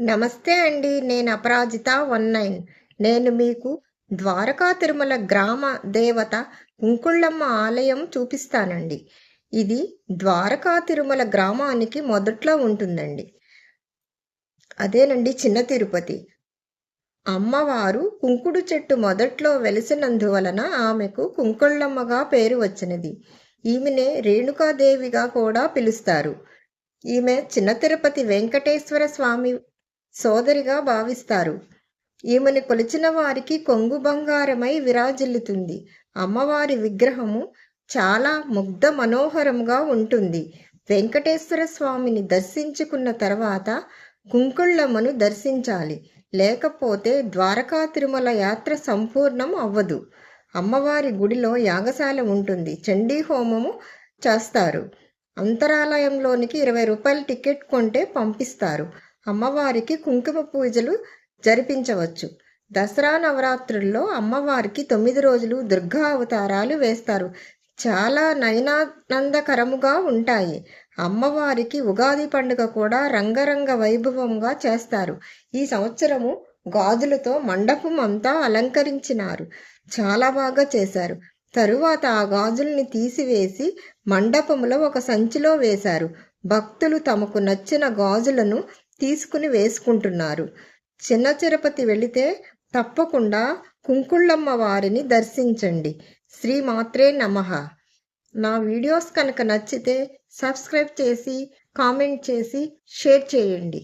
నమస్తే అండి నేను అపరాజిత వన్ నైన్. నేను మీకు ద్వారకా తిరుమల గ్రామ దేవత కుంకుళ్ళమ్మ ఆలయం చూపిస్తానండి. ఇది ద్వారకా తిరుమల గ్రామానికి మొదట్లో ఉంటుందండి. అదేనండి చిన్న తిరుపతి. అమ్మవారు కుంకుడు చెట్టు మొదట్లో వెలిసినందువలన ఆమెకు కుంకుళ్ళమ్మగా పేరు వచ్చినది. ఈమెనే రేణుకాదేవిగా కూడా పిలుస్తారు. ఈమె చిన్న తిరుపతి వెంకటేశ్వర స్వామి సోదరిగా భావిస్తారు. ఈమెను కొలిచిన వారికి కొంగు బంగారమై విరాజిల్లుతుంది. అమ్మవారి విగ్రహము చాలా ముగ్ధ మనోహరంగా ఉంటుంది. వెంకటేశ్వర స్వామిని దర్శించుకున్న తర్వాత కుంకుళ్ళమ్మను దర్శించాలి. లేకపోతే ద్వారకా తిరుమల యాత్ర సంపూర్ణం అవ్వదు. అమ్మవారి గుడిలో యాగశాల ఉంటుంది. చండీ హోమము చేస్తారు. అంతరాలయంలోనికి ఇరవై రూపాయల టికెట్ కొంటే పంపిస్తారు. అమ్మవారికి కుంకుమ పూజలు జరిపించవచ్చు. దసరా నవరాత్రుల్లో అమ్మవారికి తొమ్మిది రోజులు దుర్గా అవతారాలు వేస్తారు. చాలా నయనానందకరముగా ఉంటాయి. అమ్మవారికి ఉగాది పండుగ కూడా రంగరంగ వైభవంగా చేస్తారు. ఈ సంవత్సరము గాజులతో మండపం అంతా అలంకరించినారు. చాలా బాగా చేశారు. తరువాత ఆ గాజుల్ని తీసివేసి మండపంలో ఒక సంచిలో వేశారు. భక్తులు తమకు నచ్చిన గాజులను తీసుకుని వేసుకుంటున్నారు. చిన్న తిరుపతి వెళితే తప్పకుండా కుంకుళ్ళమ్మ వారిని దర్శించండి. శ్రీ మాత్రే నమః. నా వీడియోస్ కనుక నచ్చితే సబ్స్క్రైబ్ చేసి కామెంట్ చేసి షేర్ చేయండి.